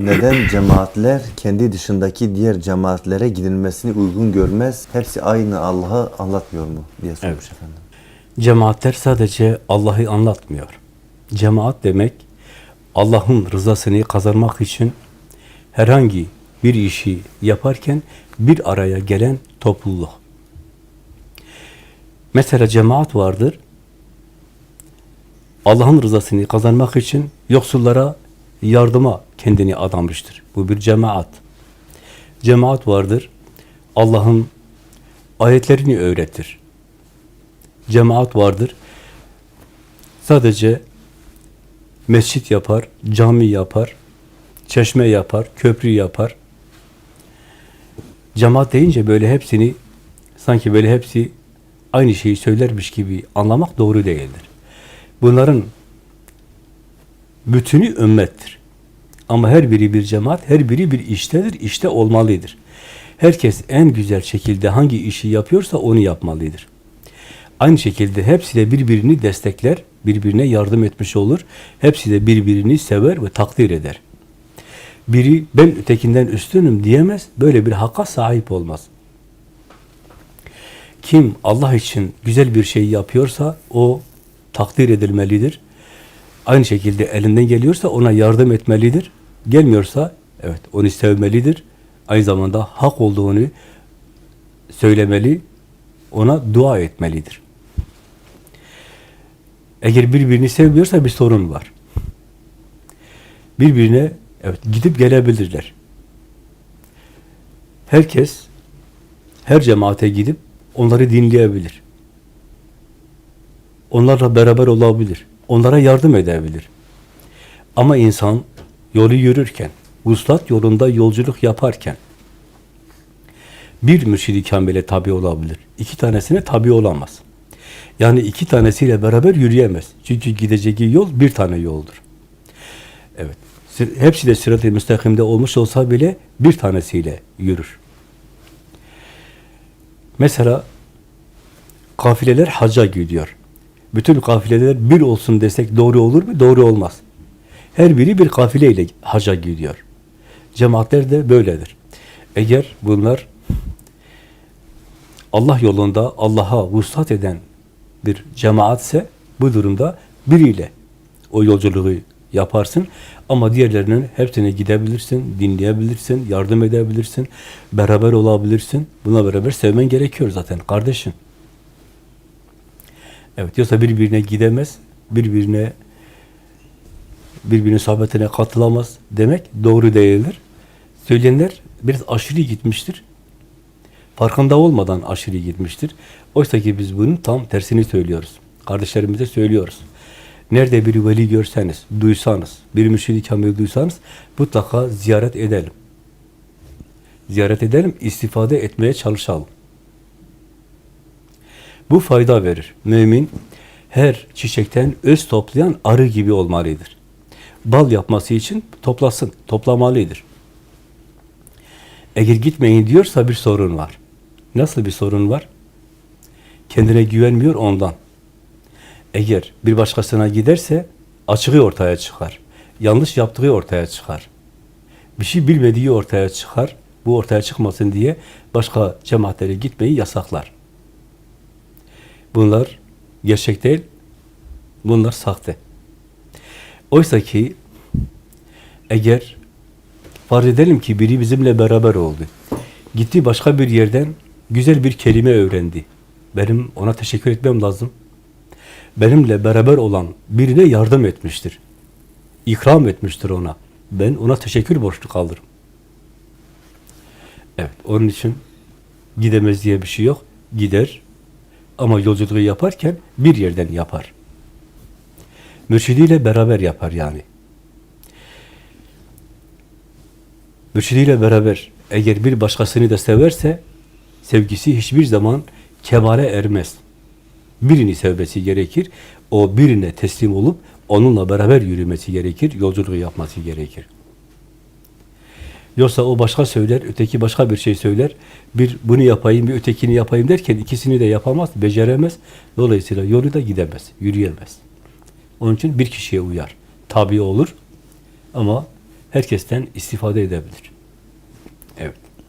Neden cemaatler kendi dışındaki diğer cemaatlere gidilmesini uygun görmez? Hepsi aynı Allah'ı anlatmıyor mu diye sormuş Evet. efendim. Cemaatler sadece Allah'ı anlatmıyor. Cemaat demek Allah'ın rızasını kazanmak için herhangi bir işi yaparken bir araya gelen topluluk. Mesela cemaat vardır. Allah'ın rızasını kazanmak için yoksullara yardıma kendini adamıştır. Bu bir cemaat. Cemaat vardır. Allah'ın ayetlerini öğretir cemaat vardır. Sadece mescit yapar, cami yapar, çeşme yapar, köprü yapar. Cemaat deyince böyle hepsini sanki böyle hepsi aynı şeyi söylermiş gibi anlamak doğru değildir. Bunların bütünü ümmettir. Ama her biri bir cemaat, her biri bir iştedir, işte olmalıdır. Herkes en güzel şekilde hangi işi yapıyorsa onu yapmalıdır. Aynı şekilde hepsi de birbirini destekler, birbirine yardım etmiş olur. Hepsi de birbirini sever ve takdir eder. Biri ben ötekinden üstünüm diyemez, böyle bir hakka sahip olmaz. Kim Allah için güzel bir şey yapıyorsa o takdir edilmelidir. Aynı şekilde elinden geliyorsa ona yardım etmelidir. Gelmiyorsa evet onu sevmelidir. Aynı zamanda hak olduğunu söylemeli, ona dua etmelidir. Eğer birbirini sevmiyorsa bir sorun var. Birbirine evet gidip gelebilirler. Herkes her cemaate gidip onları dinleyebilir. Onlarla beraber olabilir. Onlara yardım edebilir. Ama insan yolu yürürken, vuslat yolunda yolculuk yaparken bir mürşidi kamile tabi olabilir. İki tanesine tabi olamaz. Yani iki tanesiyle beraber yürüyemez. Çünkü gideceği yol bir tane yoldur. Evet. Hepsi de sırat-ı müstakimde olmuş olsa bile bir tanesiyle yürür. Mesela kafileler hacca gidiyor. Bütün kafileler bir olsun desek doğru olur mu? Doğru olmaz. Her biri bir kafileyle hacca gidiyor. Cemaatler de böyledir. Eğer bunlar Allah yolunda Allah'a vuslat eden bir cemaatse bu durumda biriyle o yolculuğu yaparsın ama diğerlerinin hepsine gidebilirsin, dinleyebilirsin, yardım edebilirsin, beraber olabilirsin. Buna beraber sevmen gerekiyor zaten kardeşim. Evet, yoksa birbirine gidemez, birbirine birbirinin sohbetine katılamaz demek doğru değildir. Söyleyenler biraz aşırı gitmiştir. Farkında olmadan aşırı gitmiştir. Oysa ki biz bunun tam tersini söylüyoruz. Kardeşlerimize söylüyoruz. Nerede bir veli görseniz, duysanız, bir mürşid-i kamil duysanız mutlaka ziyaret edelim. Ziyaret edelim, istifade etmeye çalışalım. Bu fayda verir. Mümin her çiçekten öz toplayan arı gibi olmalıdır. Bal yapması için toplasın, toplamalıdır. Eğer gitmeyin diyorsa bir sorun var. Nasıl bir sorun var? Kendine güvenmiyor ondan. Eğer bir başkasına giderse açığı ortaya çıkar. Yanlış yaptığı ortaya çıkar. Bir şey bilmediği ortaya çıkar. Bu ortaya çıkmasın diye başka cemaatlere gitmeyi yasaklar. Bunlar gerçek değil, bunlar sahte. Oysa ki eğer farz edelim ki biri bizimle beraber oldu. Gitti başka bir yerden güzel bir kelime öğrendi. Benim ona teşekkür etmem lazım. Benimle beraber olan birine yardım etmiştir. İkram etmiştir ona. Ben ona teşekkür borçlu kalırım. Evet, onun için gidemez diye bir şey yok. Gider ama yolculuğu yaparken bir yerden yapar. Mürşidiyle beraber yapar yani. Mürşidiyle beraber eğer bir başkasını da severse sevgisi hiçbir zaman kemale ermez. Birini sevmesi gerekir. O birine teslim olup onunla beraber yürümesi gerekir. Yolculuğu yapması gerekir. Yoksa o başka söyler, öteki başka bir şey söyler. Bir bunu yapayım, bir ötekini yapayım derken ikisini de yapamaz, beceremez. Dolayısıyla yolu da gidemez, yürüyemez. Onun için bir kişiye uyar. Tabi olur ama herkesten istifade edebilir. Evet.